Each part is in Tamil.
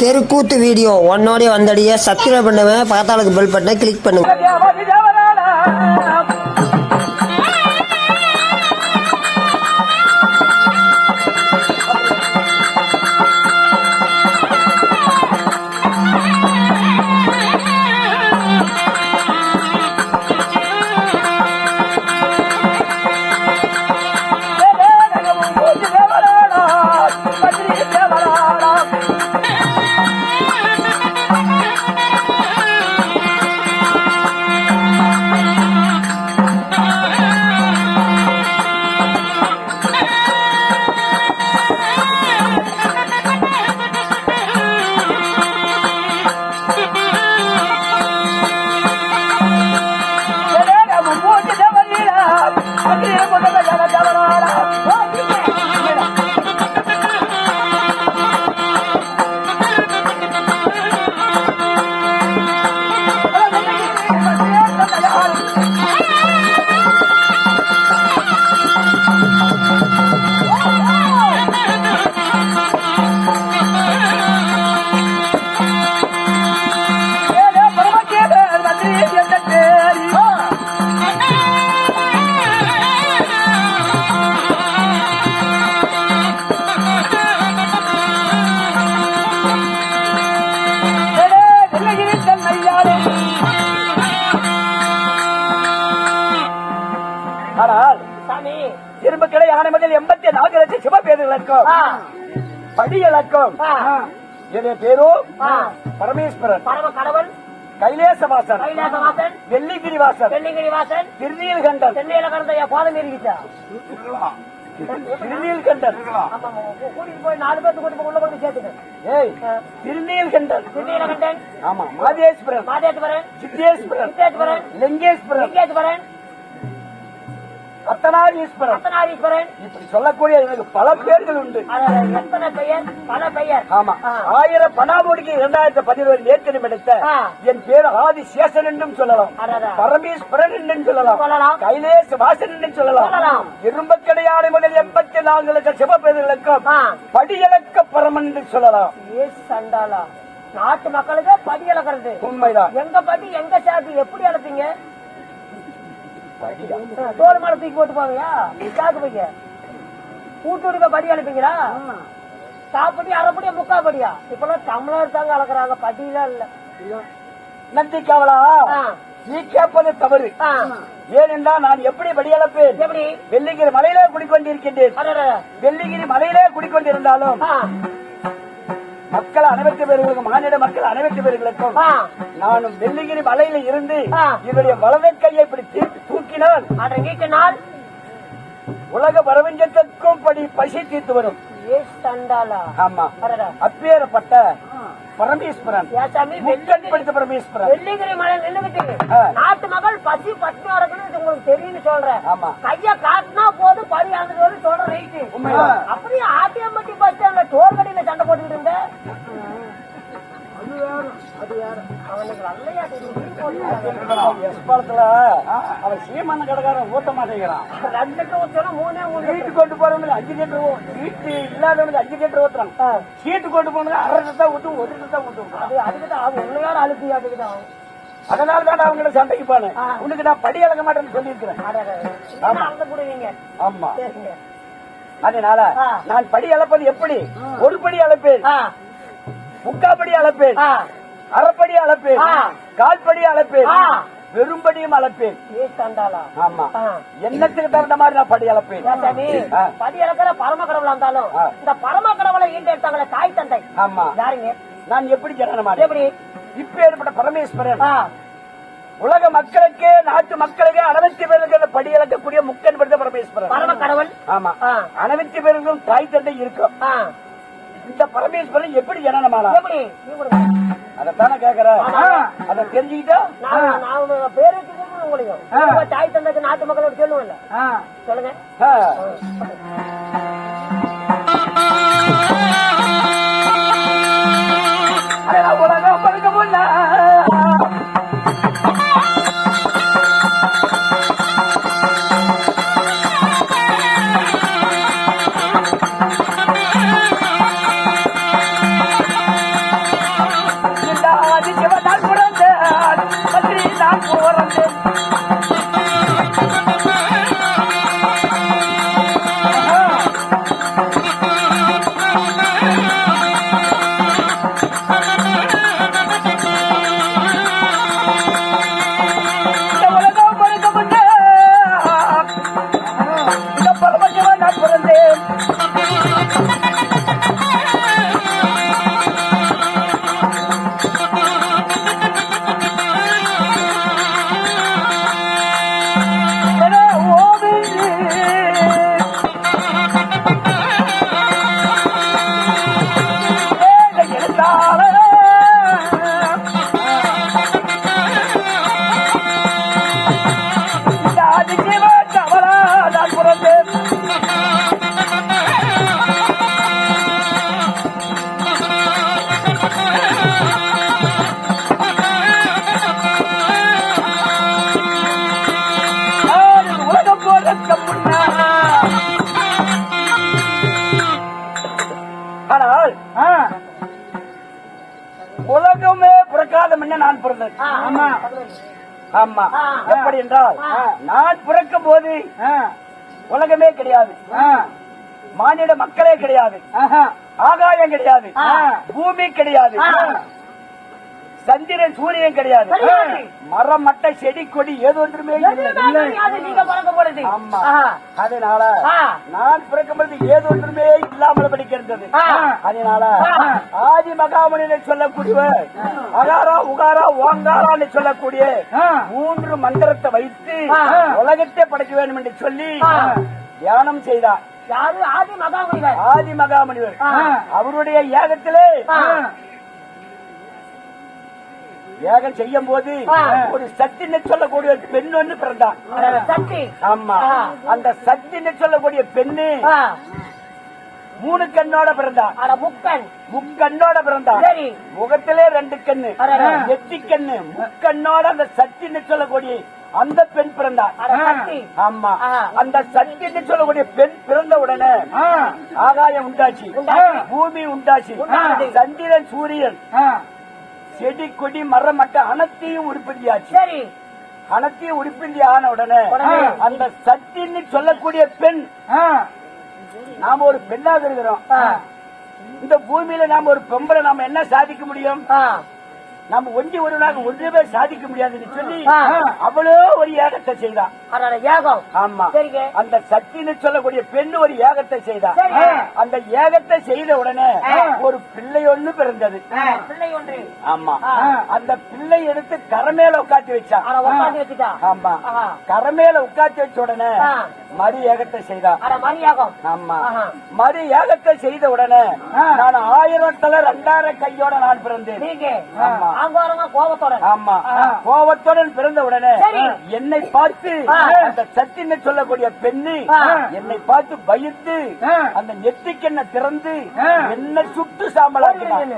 தெருக்கூத்து வீடியோ. ஒன்னோடய வந்தடிய சப்ஸ்கிரைப் பண்ணுவேன் பக்கத்தாளுக்கு பெல் பட்டனை கிளிக் பண்ணுங்க. சிவபேரு இலக்கம் ஆ, படி இலக்கம் ஆ, என் பேரோ. பரமேஸ்வரன். பரம கடவுள் கைலேசவாசன். கைலாசவாசன். வெள்ளிகிரிவாசன். வெள்ளிங்கிரிவாசன் திருநீல்கண்டன். சென்னையில கடந்த என் பாதம் இருக்கிச்சா திருநீல்கண்டன். ஆமா கூட்டிட்டு போய் நாலு பேர்த்து கூட்டி போய் உள்ள கொண்டு சேர்த்துக்க ஏய் திருநீல்கண்டன். சென்னையிலகண்டன் ஆமா மாதேஸ்வரன். மாதேஸ்வரன். சித்தேஸ்வரன். சித்தேஸ்வரன். லிங்கேஸ்வரன். லிங்கேஸ்வரன். அத்தனாரீஸ்வரன் அத்தனாரீஸ்வரன் இப்படி சொல்லக்கூடிய எனக்கு பல பேர்கள் உண்டு. எத்தனை பெயர்? பல பெயர். ஆமா. ஆயிரம் பணாபோடிக்கு இரண்டாயிரத்தி பதினோரு நேர்த்தினம் எடுத்த. என் பேர் ஆதி சேஷன் என்றும் சொல்லலாம். பரமேஸ்வரன் என்றும் சொல்லலாம். கைலேச வாசன் என்றும் சொல்லலாம். சொல்லலாம். இரும்பக்கடையாடு முதல் எண்பத்தி நான்கு லட்சம் சிவபேர்களுக்கும். படியலக்க பரமன் என்று சொல்லலாம். ஏ சண்டாளா. நாட்டு மக்களுக்கு படி அளக்கிறது உண்மைதான். எங்க படி எங்க சாக்கு எப்படி அளப்பீங்க தோல் மேல தூக்கி போட்டு போவியா சாக்கு பைய. கூட்டுடுக்க படி அனுப்பீங்களா? காப்படி அரைப்படியா முக்கா படியா? இப்பெல்லாம் தமிழர் தாங்க அளக்குறாங்க படியெல்லாம் இல்ல. நந்தி காவலா. நீ கேட்பது தவறு. ஏனென்றால் நான் எப்படி படியளப்பேன் எப்படி? வெள்ளிகிரி மலையிலே குடிக்கொண்டிருக்கின்றேன். வெள்ளிகிரி மலையிலே குடிக்கொண்டிருந்தாலும் மக்கள் அனைவத்து பேர்களுக்கும் மாநில மக்கள் அனைவத்து பேர்களுக்கும் நானும் வெள்ளிகிரி மலையில இருந்து. இவருடைய வலதை கையை இப்படி தூக்கினால் அட நீட்டினால் உலக பிரபஞ்சத்திற்கும் படி பசி தீர்த்து வரும். ஆமா. அப்பேறப்பட்ட பரமேஸ்வரன் ஏன் சாமி முக்கன் வெள்ளி படித்த பரமேஸ்வரன் வெள்ளிங்கிரி மலை நின்னுகிட்டு ஆ. நாட்டு மக்கள் பசி பட்டினி வரக்குன்னு இது உங்களுக்கு தெரியும்னு சொல்றேன் ஆமா. கைய காட்டினா போதும் படி ஆனது சொல்ற ரைட்டு உண்மைதான். அப்படியே ஆட்டியம்பட்டி பஸ் ஸ்டாண்ட்ல சண்டை போட்டுக்கிட்டு இருந்த அவனுக்கு நல்லையா தெரியும் எஸ்பாலத்துல அவன் சீமான கடைக்காரன் ஊத்த மாட்டேங்கிறான். ரெண்டு ஊத்தணும் மூணே மூணு சீட்டு கொண்டு போறவங்களுக்கு அஞ்சு லிட்டர் சீட்டு இல்லாதவங்களுக்கு அஞ்சு லிட்டர் ஊத்துறாங்க. சீட்டு கொண்டு போனவங்க அரை லிட்டர் ஊத்தும் ஒரு லிட்டர் ஊத்தும். அது அதுக்கு தான் அவன் உண்மையான அழுத்தி அதுக்கு தான். அதனால தான் அவங்களை சண்டைக்கு போனேன். உனக்கு நான் படி அளக்க மாட்டேன்னு சொல்லியிருக்கிறேன். ஆமா. அதனால. நான் படி அளப்பது எப்படி? ஒரு படி அளப்பேன் ஆ. முக்காப்படி அளப்பேன் ஆ அரைப்படி அளப்பேன். கால்படி அளப்பேன். வெறும்படியும் அளப்பேன். சண்டாளா. ஆமா. எண்ணத்துக்கு தகுந்த மாதிரி நான் படி அளப்பேன். படி இறக்குற பரம கடவுளா இருந்தாலும். இந்த பரம கடவுளை ஈண்டு எடுத்தாங்களே தாய் தந்தை. ஆமா. யாருங்க? நான் எப்படி ஜனனமான எப்படி? இப்ப ஏற்பட்ட பரமேஸ்வரன் உலக மக்களுக்கு நாட்டு மக்களுக்கு அனைத்து பேருக்கு படி அளக்கக்கூடிய முக்கன் படுத்த பரமேஸ்வரன் பரம கடவுள் ஆமா அனைத்து பேருக்கும் தாய் தந்தை இருக்கும். இந்த பரமேஸ்வரன் எப்படி ஜனனமானா எப்படி. அதைத்தானே கேக்குறேன். அதை தெரிஞ்சுக்கிட்டா? நான் பேரை உங்களையும் உங்க தாய் தந்தைக்கு நாட்டு மக்களோட சொல்லுவேன்ல. சொல்லுங்க. ஆ. அட ஆனால் உலகமே பிறக்காத முன்ன நான் பிறந்தேன். ஆமா. ஆமா. எப்படி என்றால். நான் பிறக்கும் போது உலகமே கிடையாது. மானிட மக்களே கிடையாது. ஆகாயம் கிடையாது. பூமி கிடையாது. சந்திரன் சூரியன் கிடையாது. மரம் மட்டை செடி கொடி ஏதோ ஒன்றுமே. அதனால. நான் பிறக்கும்போது ஏதோ ஒன்றுமே இல்லாமல் படிக்கிறது ஆ. அதனால. ஆதி மகாமணியை சொல்லக்கூடியவர் அகாரா உகாரா ஓங்காரான்னு சொல்லக்கூடிய மூன்று மந்திரத்தை வைத்து. உலகத்தை படைக்க வேண்டும் என்று சொல்லி. தியானம் செய்தார் யாரு ஆதி மகாமுனிவர் ஆதி மகாமணிவர். அவருடைய யாகத்திலே ஆ. யாகம் செய்யும் போது. ஒரு சத்தின்னு சொல்லக்கூடிய பெண் பிறந்தார் சக்தி ஆமா. அந்த சத்தின்னு சொல்லக்கூடிய பெண்ணு. மூணு கண்ணோட பிறந்தார் அட முக்கன் முக்கண்ணோட பிறந்தார் சரி முகத்திலே ரெண்டு கண்ணு. நெத்தி கண்ணு முக்கண்ணோட அந்த சத்தின்னு சொல்லக்கூடிய அந்த பெண் பிறந்தார் சக்தி ஆமா. அந்த சத்தின்னு சொல்லக்கூடிய பெண் பிறந்த உடனே ஆகாயம் உண்டாச்சு. பூமி உண்டாச்சு. சந்திரன் சூரியன் செடி கொடி மரம் மட்ட அனைத்தையும் உருப்படியாச்சு சரி அனைத்தையும் உருப்படி ஆன உடனே. அந்த சத்தின்னு சொல்லக்கூடிய பெண் நாம ஒரு பெண்ணாக இருக்கிறோம். இந்த பூமியில நாம ஒரு பொம்பளை நாம என்ன சாதிக்க முடியும். நம்ம ஒன்றி ஒருவனாக ஒன்றுமே சாதிக்க முடியாதுன்னு சொல்லி. அவ்வளோ ஒரு ஏகத்தை செய்தா அடட ஏகம் ஆமா அந்த சத்தின்னு சொல்லக்கூடிய பெண் ஒரு ஏகத்தை செய்தா. அந்த ஏகத்தை செய்த உடனே. ஒரு பிள்ளை ஒண்ணு பிறந்தது ஆமா. அந்த பிள்ளை எடுத்து கரமேல உட்காந்து வச்சா ஆமா. கரமேல உட்காந்து வச்ச உடனே. மறு ஏகத்தை செய்தா அட மரியாகம் ஆமா. ஆஹா. மறு யாகத்தை செய்த உடனே நான் ஆயிரத்துல ரெண்டாயிரம் கையோட நான் பிறந்தேன். ஆமா. ஆங்கோரமா கோபத்தோட. ஆமா. கோபத்துடன் பிறந்த உடனே. என்னை பார்த்து. அந்த சத்தின்னு சொல்லக்கூடிய பெண்ணு. என்னை பார்த்து பயந்து அந்த நெத்திக்கெண்ண திறந்து என்ன சுட்டு சாம்பலாக்கினான்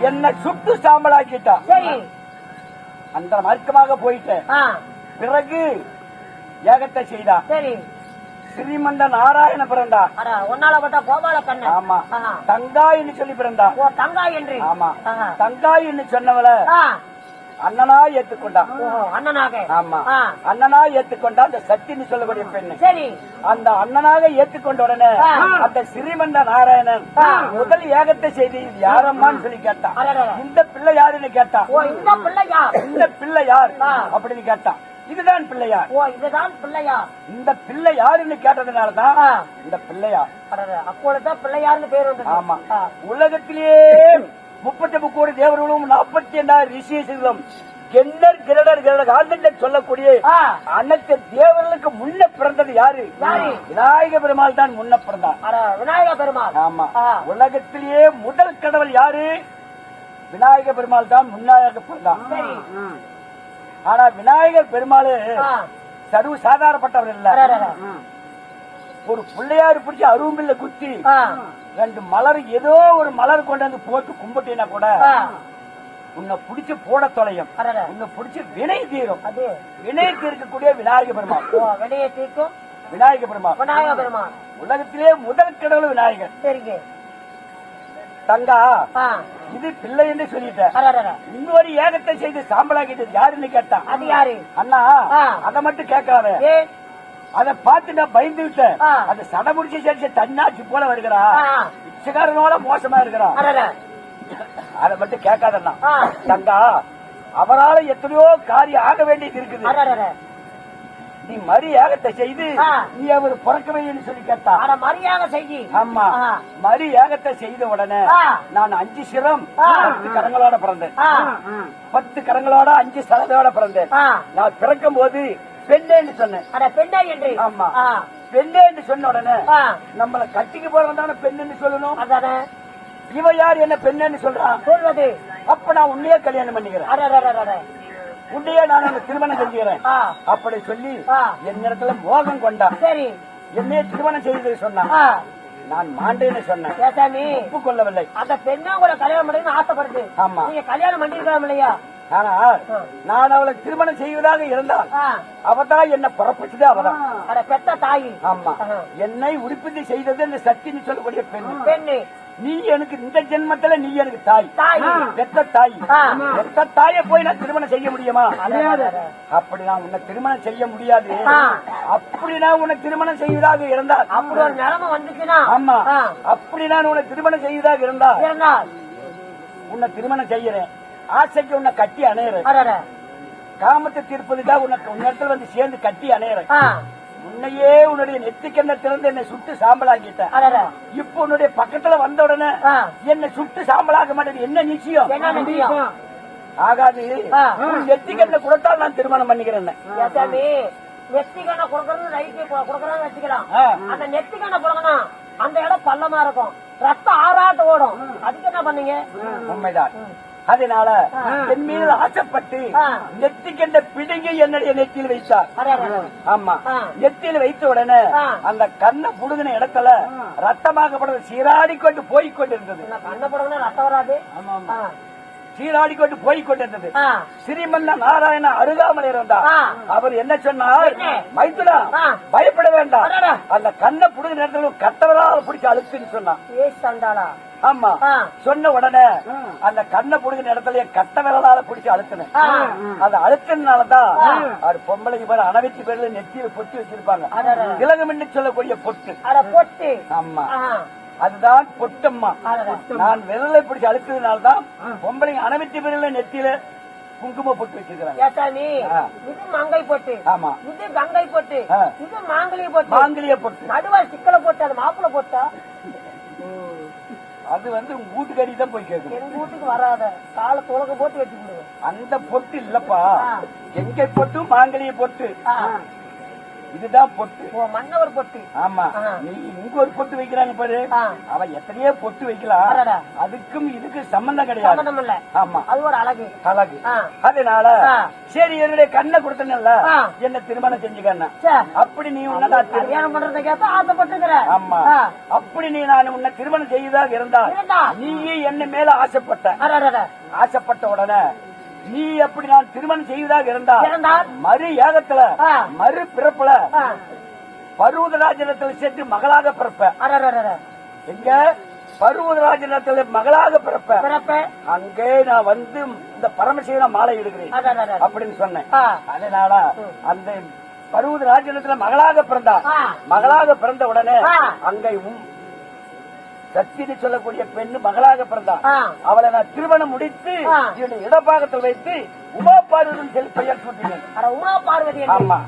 என்ன சுட்டு சாம்பலாக்கிட்டான் சரி. அந்த மார்க்கமாக போயிட்டேன். பிறகு யாகத்தை செய்தா. சரி. ஸ்ரீமந்த நாராயண பிறந்தா. அட ஒன்னால பட்ட கோபால கண்ணன் ஆமா. தங்காயின்னு சொல்லி பிறந்தா. தங்காய் என்று. ஆமா. தங்காயின்னு சொன்னவள. அண்ணனா ஏத்துக்கொண்டா ஓஹோ, அண்ணனாக. ஆமா. அண்ணனா ஏத்துக்கொண்டா அந்த சத்தின்னு சொல்லக்கூடிய பெண்ணு. சரி. அந்த அண்ணனாக ஏத்துக்கொண்ட உடனே. அந்த ஸ்ரீமந்த நாராயணன். முதல் ஏகத்தை செய்து யாரம்மான்னு சொல்லி கேட்டான். இந்த பிள்ளை யாருன்னு கேட்டான் ஓ இந்த பிள்ளையா இந்த பிள்ளை யார். அப்படின்னு கேட்டான் இதுதான் பிள்ளையார் ஓ இதுதான் பிள்ளையா இந்த பிள்ளை யாருன்னு கேட்டதுனாலதான். இந்த பிள்ளையார் அடடட, அப்பொழுதுதான் பிள்ளையார்னு பேர் ஆமா. உலகத்திலேயே முப்பத்தி முக்கோடி தேவர்களும் நாற்பத்தி எண்ணாயிரம் ரிஷிகளும் கெண்டர் கிரடர் கிரடர் ஆண்டர் சொல்லக்கூடிய. அனைத்து தேவர்களுக்கு முன்ன பிறந்தது யாரு? விநாயக பெருமாள் தான் முன்ன பிறந்தார் விநாயக பெருமாள் ஆமா. உலகத்திலேயே முதல் கடவுள் யாரு விநாயக பெருமாள் தான் முன்னாக பிறந்தார் சரி ஆனா விநாயகர் பெருமாள். சர்வ சாதாரணப்பட்டவர் இல்ல. ஒரு பிள்ளையாரு பிடிச்சி அரும்பில்ல குத்தி. ரெண்டு மலர் ஏதோ ஒரு மலர் கொண்டு வந்து போட்டு கும்பிட்டீங்கன்னா கூட. உன்னை பிடிச்சு போட தொலையும். உன்னை பிடிச்சு வினை தீரும். வினை தீர்க்கக்கூடிய விநாயக பெருமாள். ஓ வெளியே தீர்க்கும்? விநாயக பெருமாள். விநாயக பெருமாள். உலகத்திலே முதல் கடவுள் விநாயகர். சரிங்க. தங்கா. இது பிள்ளை என்று சொல்லிட்டேன். இன்னொரு ஏகத்தை செய்து சாம்பலாக்கிட்டது யாருன்னு கேட்டான். அது யாரு? அண்ணா. அதை மட்டும் கேட்காத. அதை பார்த்து நான் பயந்து விட்டேன். அந்த சடமுடிச்சு சேர்த்து தன்னாச்சு போல வருகிறா. பிச்சைக்காரனோட மோசமா இருக்கிறா. அதை மட்டும் கேட்காதண்ணா. தங்கா அவரால எத்தனையோ காரியம் ஆக வேண்டியது இருக்குது. நீ மரியாகத்தை செய்து. நீ அவர் பிறக்கவில்லைன்னு சொல்லி கேட்டா அட மரியாதை செய்யி ஆமா. மரியாகத்தை செய்த உடனே. நான் அஞ்சு சிரம். பத்து கரங்களோட பிறந்தேன் பத்து கரங்களோட அஞ்சு சலதோட பிறந்தேன். நான் பிறக்கும் போது பெண்ணேன்னு சொன்னேன். அட பெண்ணா என்று. ஆமா. ஆ, பெண்ணேன்னு சொன்ன உடனே நம்மள கட்டிக்கு போறதான பெண்ணுன்னு சொல்லணும்? அதானே. இவ யார் என்ன பெண்ணுன்னு சொல்றான் சொல்வது. அப்ப நான் உன்னையே கல்யாணம் பண்ணிக்கிறேன். உன்னையே நான் உனக்கு திருமணம் செஞ்சுக்கிறேன். அப்படி சொல்லி ஆ. என்னிடத்துல மோகம் கொண்டான் சரி. என்னையே திருமணம் செய்து சொன்னான் நான் மாண்டேன்னு சொன்னேன். ஒப்புக்கொள்ளவில்லை. அந்த பெண்ணா உங்களை கல்யாணம் பண்ணணும்னு ஆசைப்படுது. ஆமா. நீங்க கல்யாணம் பண்ணிருக்கலாம் இல்லையா ஆனா நான் அவளை திருமணம் செய்வதாக இருந்தால் அவதான் என்ன புறப்பட்டது அவதான். பெத்த தாயி. ஆமா. என்னை உடுப்பிட்டு செய்தது இந்த சத்தின்னு சொல்லக்கூடிய பெண் பெண்ணு. நீ எனக்கு இந்த ஜென்மத்துல நீ எனக்கு தாய். பெத்த தாய். பெத்த தாயை போய் நான் திருமணம் செய்ய முடியுமா. அப்படி நான் உன்னை திருமணம் செய்ய முடியாது. அப்படி நான் உன்னை திருமணம் செய்வதாக இருந்தால். அப்படி ஒரு நிலைமை வந்துச்சுன்னா. ஆமா. அப்படி நான் உன்னை திருமணம் செய்வதாக இருந்தால். உன்னை திருமணம் செய்யறேன். ஆசைக்கு உன்னை கட்டி அணையறேன். அடட. காமத்தை தீர்ப்பதுக்காக உனக்கு உன்னிடத்துல வந்து சேர்ந்து கட்டி அணையறேன். ஆ, உன்னையே உன்னுடைய நெத்திக்கண்ணத்திலிருந்து என்னை சுட்டு சாம்பலாக்கிட்ட. இப்ப உன்னுடைய பக்கத்துல வந்த உடனே என்னை சுட்டு சாம்பலாக்க மாட்டேது என்ன நிச்சயம்? ஆகாது. நெத்திக்கண்ணை கொடுத்தால் நான் திருமணம் பண்ணிக்கிறேன் நெத்திக்கண்ணை கொடுக்கறது ரைட்டு கொடுக்கறதுன்னு வச்சுக்கலாம். அந்த நெத்திக்கண்ணை கொடுக்கணும் அந்த இடம் பள்ளமா இருக்கும். ரத்தம் ஆறாட்டு ஓடும். அதுக்கு என்ன பண்ணீங்க? உண்மைதான். அதனால என் மீது ஆசைப்பட்டு ஆ. நெத்திக்கண்ட பிடுங்கி என்னுடைய நெத்தியில் வைத்தார். ஆமா. நெத்தியில் வைத்த உடனே. அந்த கண்ணை புடுங்கின இடத்துல ரத்தமாகப்படுறது சீராடி கொண்டு போய் கொண்டிருந்தது கண்ணை ரத்தம் வராது ஆ, சீராடி கொண்டு போய் கொண்டிருந்தது ஆ, ஸ்ரீமந்த நாராயண அருகாமல் இருந்தார். அவர் என்ன சொன்னார்? ஆ. பயப்பட வேண்டாம். அந்த கண்ணை புடுங்கின இடத்துல கட்டவரால் பிடிச்சு அழுத்துன்னு சொன்னான். ஆமா. சொன்ன உடனே அந்த கண்ணை புடுங்கின இடத்துல கட்ட விரலால பிடிச்சு அழுத்தினேன். அது அழுத்தினாலதான் அவர் பொம்பளைக்கு பேர் அனவத்தி பேர்ல நெத்தியில பொட்டு வச்சிருப்பாங்க. என்று சொல்லக்கூடிய பொட்டு. பொட்டு. ஆமா. அதுதான் பொட்டம்மா. நான் விரலை பிடிச்சு அழுத்ததுனால்தான் பொம்பளைங்க அனவத்தி பேர்ல நெத்தியில குங்கும பொட்டு வச்சிருக்கிறாங்க. இது மங்கை பொட்டு. ஆமா. இது கங்கை பொட்டு. இது மாங்கலிய பொட்டு. மாங்கிலிய பொட்டு. நடுவா சிக்கல போட்டு அது மாப்பிள போட்டா? அது வந்து உங்க வீட்டுக்காரி தான் போய் கேட்கணும் எங்க வீட்டுக்கு வராத. காலை துலக போட்டு வச்சு விடுவேன் அந்த பொட்டு இல்லப்பா. எங்க பொட்டு மாங்கலிய பொட்டு. இதுதான் பொட்டு மன்னவர் பொட்டு ஆமா. நீ இங்க ஒரு பொட்டு வைக்கிறாங்க பாரு. அவன் எத்தனையோ பொட்டு வைக்கலாம். அதுக்கும் இதுக்கு சம்பந்தம் கிடையாது ஆமா அது ஒரு அழகு அழகு. அதனால. சரி என்னுடைய கண்ணை கொடுத்தனல்ல. என்ன திருமணம் செஞ்சுக்கண்ண அப்படி நீ உன்னதா கல்யாணம் பண்றதை கேட்டா ஆசைப்பட்டுக்கிற ஆமா. அப்படி நீ நான் உன்னை திருமணம் இருந்தால் இருந்தா. நீயே என்ன மேல ஆசைப்பட்ட. ஆசைப்பட்ட உடனே நீ அப்படி நான் திருமணம் செய்வதாக இருந்தால் இருந்தால் மறு யாகத்துல ஆ. மறு பிறப்புல பருவதராஜனத்தில் சென்று மகளாக பிறப்ப. எங்க பருவதராஜனத்தில் மகளாக பிறப்ப பிறப்ப அங்கே நான் வந்து இந்த பரமசிவன மாலை அடடடட. அப்படின்னு சொன்னேன் அதனால அந்த பருவதராஜனத்துல மகளாக பிறந்தா. மகளாக பிறந்த உடனே. அங்கே சத்தினி சொல்லக்கூடிய பெண்ணு மகளாக பிறந்தா. அவளை நான் திருமணம் முடித்து இடப்பாகத்தில் வைத்து உமா பார்வதன் செல் பெயர் சூட்டினேன் உமா பார்வதி. ஆமா